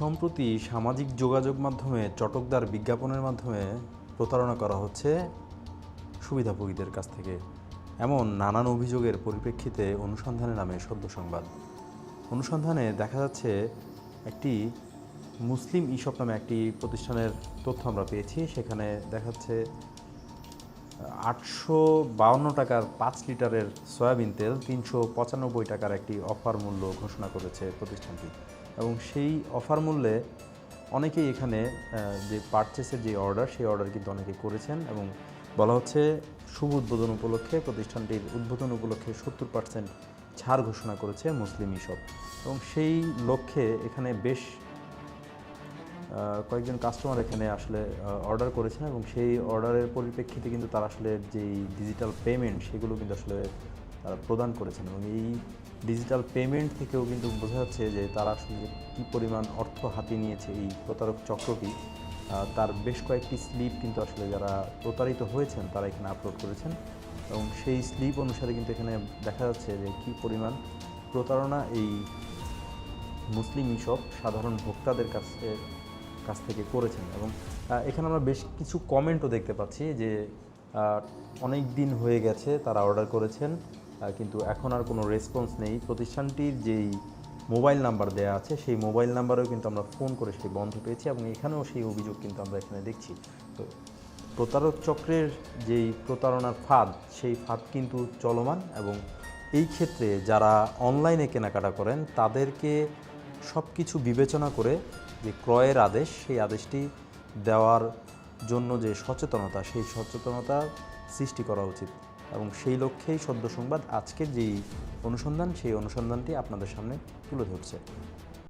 সম্প্রতি সামাজিক যোগাযোগ মাধ্যমে চটকদার বিজ্ঞাপনের মাধ্যমে প্রতারণা করা হচ্ছে সুবিধাভোগীদের কাছ থেকে। এমন নানান অভিযোগের পরিপ্রেক্ষিতে অনুসন্ধানে নামে সদ্য সংবাদ। অনুসন্ধানে দেখা যাচ্ছে একটি মুসলিম ইশপ নামে একটি প্রতিষ্ঠানের তথ্য আমরা পেয়েছি। সেখানে দেখাচ্ছে আটশো বাউন্ন টাকার পাঁচ লিটারের সয়াবিন তেল, তিনশো পঁচানব্বই টাকার একটি অফার মূল্য ঘোষণা করেছে প্রতিষ্ঠানটি। এবং সেই অফার মূল্যে অনেকেই এখানে যে পারচেসের যে অর্ডার সেই অর্ডার কিন্তু অনেকে করেছেন এবং বলা হচ্ছে শুভ উদ্বোধন উপলক্ষে, প্রতিষ্ঠানটির উদ্বোধন উপলক্ষে সত্তর পার্সেন্ট ছাড় ঘোষণা করেছে মুসলিম ইসব এবং সেই লক্ষ্যে এখানে বেশ কয়েকজন কাস্টমার এখানে আসলে অর্ডার করেছেন এবং সেই অর্ডারের পরিপ্রেক্ষিতে কিন্তু তারা আসলে যেই ডিজিটাল পেমেন্ট সেগুলো কিন্তু আসলে প্রদান করেছেন এবং এই ডিজিটাল পেমেন্ট থেকেও কিন্তু বোঝা যাচ্ছে যে তারা আসলে কী পরিমাণ অর্থ হাতে নিয়েছে এই প্রতারক চক্রটি। তার বেশ কয়েকটি স্লিপ কিন্তু আসলে যারা প্রতারিত হয়েছেন তারা এখানে আপলোড করেছেন এবং সেই স্লিপ অনুসারে কিন্তু এখানে দেখা যাচ্ছে যে কী পরিমাণ প্রতারণা এই মুসলিম ইসব সাধারণ ভোক্তাদের কাছে, কাছ থেকে করেছেন এবং এখানে আমরা বেশ কিছু কমেন্টও দেখতে পাচ্ছি যে অনেক দিন হয়ে গেছে তারা অর্ডার করেছেন। কিন্তু এখন আর কোনো রেসপন্স নেই। প্রতিষ্ঠানটির যেই মোবাইল নাম্বার দেওয়া আছে, সেই মোবাইল নাম্বারেও কিন্তু আমরা ফোন করে সেই বন্ধ পেয়েছি এবং এখানেও সেই অভিযোগ কিন্তু আমরা এখানে দেখছি। তো প্রতারক চক্রের যেই প্রতারণার ফাঁদ, সেই ফাঁদ কিন্তু চলমান এবং এই ক্ষেত্রে যারা অনলাইনে কেনাকাটা করেন, তাদেরকে সব কিছু বিবেচনা করে যে ক্রয়ের আদেশ, সেই আদেশটি দেওয়ার জন্য যে সচেতনতা, সেই সচেতনতা সৃষ্টি করা উচিত। এবং সেই লক্ষ্যেই সদ্য সংবাদ আজকের যেই অনুসন্ধান সেই অনুসন্ধানটি আপনাদের সামনে তুলে ধরছে।